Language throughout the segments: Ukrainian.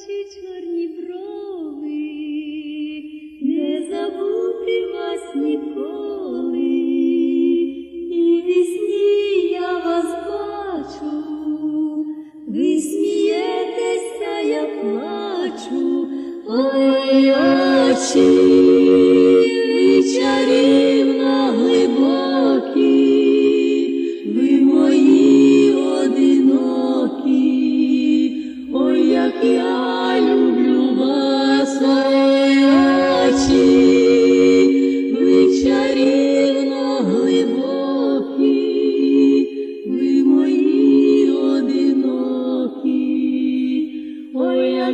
очі чорні брови, не забути вас ніколи, і вісні я вас бачу, ви смієтеся, я плачу, ой очі, ви.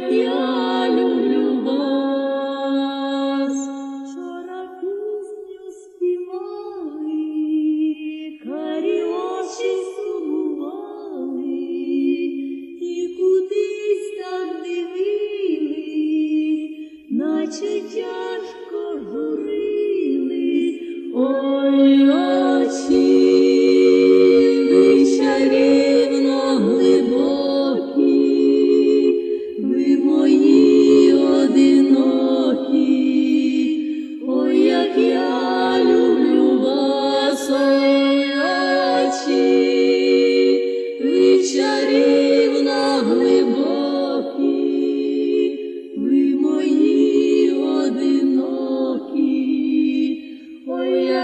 Dios.